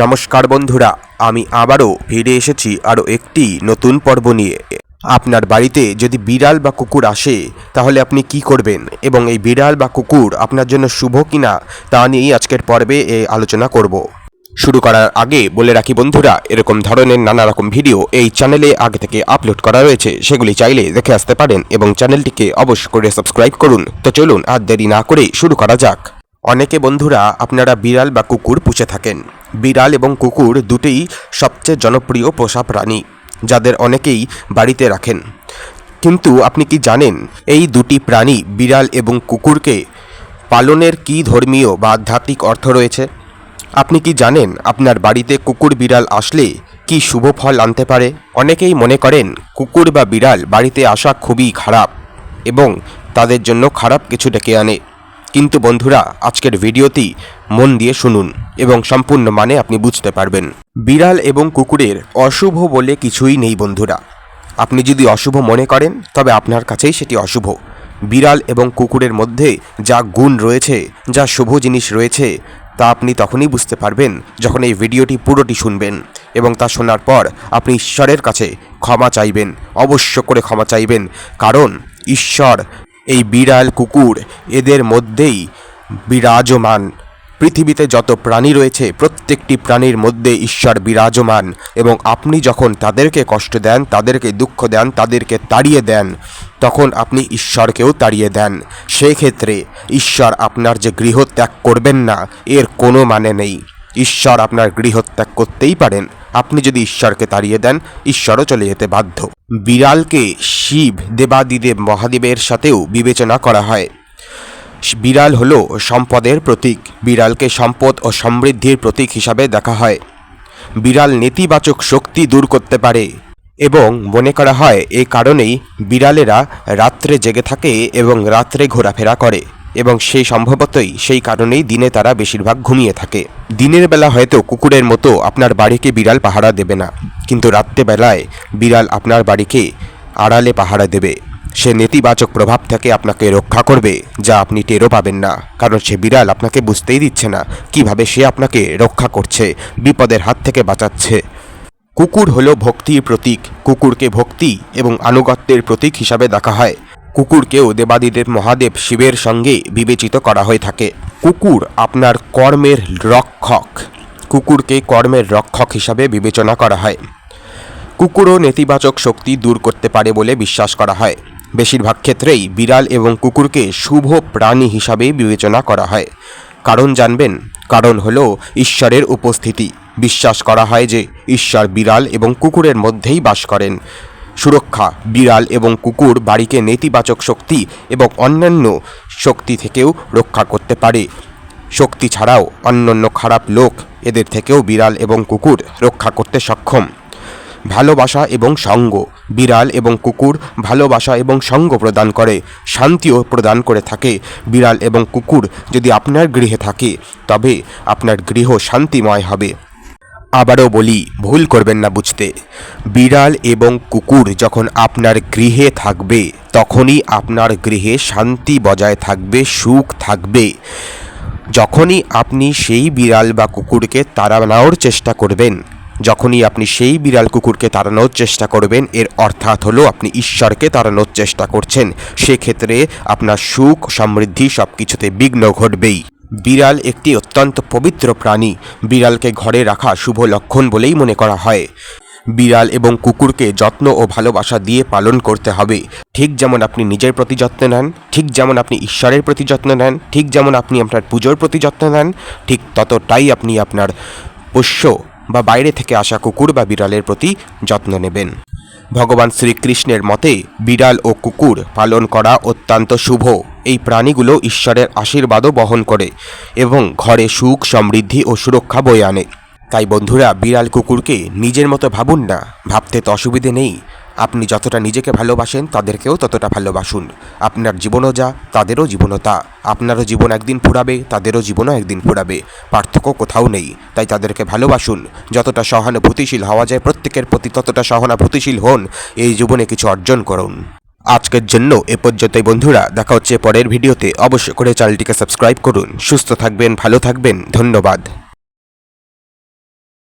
নমস্কার বন্ধুরা, আমি আবারও ফিরে এসেছি আরও একটি নতুন পর্ব নিয়ে। আপনার বাড়িতে যদি বিড়াল বা কুকুর আসে, তাহলে আপনি কি করবেন? এবং এই বিড়াল বা কুকুর আপনার জন্য শুভ কিনা, তা নিয়েই আজকের পর্বে এ আলোচনা করব। শুরু করার আগে বলে রাখি বন্ধুরা, এরকম ধরনের নানা রকম ভিডিও এই চ্যানেলে আগে থেকে আপলোড করা রয়েছে, সেগুলি চাইলে দেখে আসতে পারেন এবং চ্যানেলটিকে অবশ্য করে সাবস্ক্রাইব করুন। তো চলুন, আর দেরি না করে শুরু করা যাক। অনেকে বন্ধুরা আপনারা বিড়াল বা কুকুর পুষে থাকেন। বিড়াল এবং কুকুর দুটোই সবচেয়ে জনপ্রিয় পোষা প্রাণী, যাদের অনেকেই বাড়িতে রাখেন। কিন্তু আপনি কি জানেন এই দুটি প্রাণী বিড়াল এবং কুকুরকে পালনের কি ধর্মীয় বা আধ্যাত্মিক অর্থ রয়েছে? আপনি কি জানেন আপনার বাড়িতে কুকুর বিড়াল আসলে কি শুভ ফল আনতে পারে? অনেকেই মনে করেন কুকুর বা বিড়াল বাড়িতে আসা খুবই খারাপ এবং তাদের জন্য খারাপ কিছু ডেকে আনে। কিন্তু বন্ধুরা, আজকের ভিডিওটি মন দিয়ে শুনুন এবং সম্পূর্ণ মানে আপনি বুঝতে পারবেন। বিড়াল এবং কুকুরের অশুভ বলে কিছুই নেই বন্ধুরা। আপনি যদি অশুভ মনে করেন, তবে আপনার কাছেই সেটি অশুভ। বিড়াল এবং কুকুরের মধ্যে যা গুণ রয়েছে, যা শুভ জিনিস রয়েছে, তা আপনি তখনই বুঝতে পারবেন যখন এই ভিডিওটি পুরোটি শুনবেন এবং তা শোনার পর আপনি ঈশ্বরের কাছে ক্ষমা চাইবেন, অবশ্য করে ক্ষমা চাইবেন। কারণ ঈশ্বর এই বিড়াল কুকুর এদের মধ্যেই বিরাজমান। পৃথিবীতে যত প্রাণী রয়েছে, প্রত্যেকটি প্রাণীর মধ্যে ঈশ্বর বিরাজমান এবং আপনি যখন তাদেরকে কষ্ট দেন, তাদেরকে দুঃখ দেন, তাদেরকে তাড়িয়ে দেন, তখন আপনি ঈশ্বরকেও তাড়িয়ে দেন। সেই ক্ষেত্রে ঈশ্বর আপনার যে গৃহ ত্যাগ করবেন না, এর কোনো মানে নেই। ঈশ্বর আপনার গৃহত্যাগ করতেই পারেন। আপনি যদি ঈশ্বরকে তাড়িয়ে দেন, ঈশ্বরও চলে যেতে বাধ্য। বিড়ালকে শিব, দেবাদিদেব, মহাদেবের সাথেও বিবেচনা করা হয়। বিড়াল হলো সম্পদের প্রতীক। বিড়ালকে সম্পদ ও সমৃদ্ধির প্রতীক হিসাবে দেখা হয়। বিড়াল নেতিবাচক শক্তি দূর করতে পারে এবং মনে করা হয়, এ কারণেই বিড়ালেরা রাত্রে জেগে থাকে এবং রাত্রে ঘোরাফেরা করে। এবং সেই সম্ভবতই সেই কারণেই দিনে তারা বেশিরভাগ ঘুমিয়ে থাকে। দিনের বেলা হয়তো কুকুরের মতো আপনার বাড়িকে বিড়াল পাহারা দেবে না, কিন্তু রাত্রেবেলায় বিড়াল আপনার বাড়িকে আড়ালে পাহারা দেবে। সে নেতিবাচক প্রভাব থেকে আপনাকে রক্ষা করবে, যা আপনি টেরও পাবেন না, কারণ সে বিড়াল আপনাকে বুঝতেই দিচ্ছে না কীভাবে সে আপনাকে রক্ষা করছে, বিপদের হাত থেকে বাঁচাচ্ছে। কুকুর হলো ভক্তির প্রতীক। কুকুরকে ভক্তি এবং আনুগত্যের প্রতীক হিসাবে দেখা হয়। কুকুরকেও দেবাদিদেব মহাদেব শিবের সঙ্গে বিবেচিত করা হয়ে থাকে। কুকুর আপনার কর্মের রক্ষক। কুকুরকে কর্মের রক্ষক হিসাবে বিবেচনা করা হয়। কুকুরও নেতিবাচক শক্তি দূর করতে পারে বলে বিশ্বাস করা হয়। বেশিরভাগ ক্ষেত্রেই বিড়াল এবং কুকুরকে শুভ প্রাণী হিসাবে বিবেচনা করা হয়। কারণ জানবেন, কারণ হলো ঈশ্বরের উপস্থিতি। বিশ্বাস করা হয় যে ঈশ্বর বিড়াল এবং কুকুরের মধ্যেই বাস করেন। সুরক্ষা, বিড়াল এবং কুকুর বাড়িকে নেতিবাচক শক্তি এবং অন্যান্য শক্তি থেকেও রক্ষা করতে পারে। শক্তি ছাড়াও অন্যান্য খারাপ লোক এদের থেকেও বিড়াল এবং কুকুর রক্ষা করতে সক্ষম। ভালোবাসা এবং সঙ্গ, বিড়াল এবং কুকুর ভালোবাসা এবং সঙ্গ প্রদান করে, শান্তিও প্রদান করে থাকে। বিড়াল এবং কুকুর যদি আপনার গৃহে থাকে, তবে আপনার গৃহ শান্তিময় হবে। আবারও বলি, ভুল করবেন না বুঝতে। বিড়াল এবং কুকুর যখন আপনার গৃহে থাকবে, তখনই আপনার গৃহে শান্তি বজায় থাকবে, সুখ থাকবে। যখনই আপনি সেই বিড়াল বা কুকুরকে তাড়ানোর চেষ্টা করবেন, যখনই আপনি সেই বিড়াল কুকুরকে তাড়ানোর চেষ্টা করবেন, এর অর্থাৎ হলো আপনি ঈশ্বরকে তাড়ানোর চেষ্টা করছেন, সেক্ষেত্রে আপনার সুখ, সমৃদ্ধি সব কিছুতে বিঘ্ন ঘটবেই। বিড়াল একটি অত্যন্ত পবিত্র প্রাণী। বিড়ালকে ঘরে রাখা শুভ লক্ষণ বলেই মনে করা হয়। বিড়াল এবং কুকুরকে যত্ন ও ভালোবাসা দিয়ে পালন করতে হবে। ঠিক যেমন আপনি নিজের প্রতি যত্ন নেন, ঠিক যেমন আপনি ঈশ্বরের প্রতি যত্ন নেন, ঠিক যেমন আপনি আপনার পুজোর প্রতি যত্ন নেন, ঠিক ততটাই আপনি আপনার পোষ্য বা বাইরে থেকে আসা কুকুর বা বিড়ালের প্রতি যত্ন নেবেন। ভগবান শ্রীকৃষ্ণের মতে বিড়াল ও কুকুর পালন করা অত্যন্ত শুভ। এই প্রাণীগুলো ঈশ্বরের আশীর্বাদও বহন করে এবং ঘরে সুখ, সমৃদ্ধি ও সুরক্ষা বয়ে আনে। তাই বন্ধুরা, বিড়াল কুকুরকে নিজের মতো ভাবুন না। ভাবতে তো অসুবিধে নেই। আপনি যতটা নিজেকে ভালোবাসেন তাদেরকেও ততটা ভালোবাসুন। আপনার জীবনও যা, তাদেরও জীবনও তা। আপনারও জীবন একদিন ফুরাবে, তাদেরও জীবনও একদিন ফুরাবে। পার্থক্য কোথাও নেই, তাই তাদেরকে ভালোবাসুন। যতটা সহানুভূতিশীল হওয়া যায় প্রত্যেকের প্রতি ততটা সহানুভূতিশীল হন। এই জীবনে কিছু অর্জন করুন। আজকের জন্য এ পর্যন্তই বন্ধুরা। দেখা হচ্ছে পরের ভিডিওতে। অবশ্যই করে চ্যানেলটিকে সাবস্ক্রাইব করুন। সুস্থ থাকবেন, ভালো থাকবেন। ধন্যবাদ।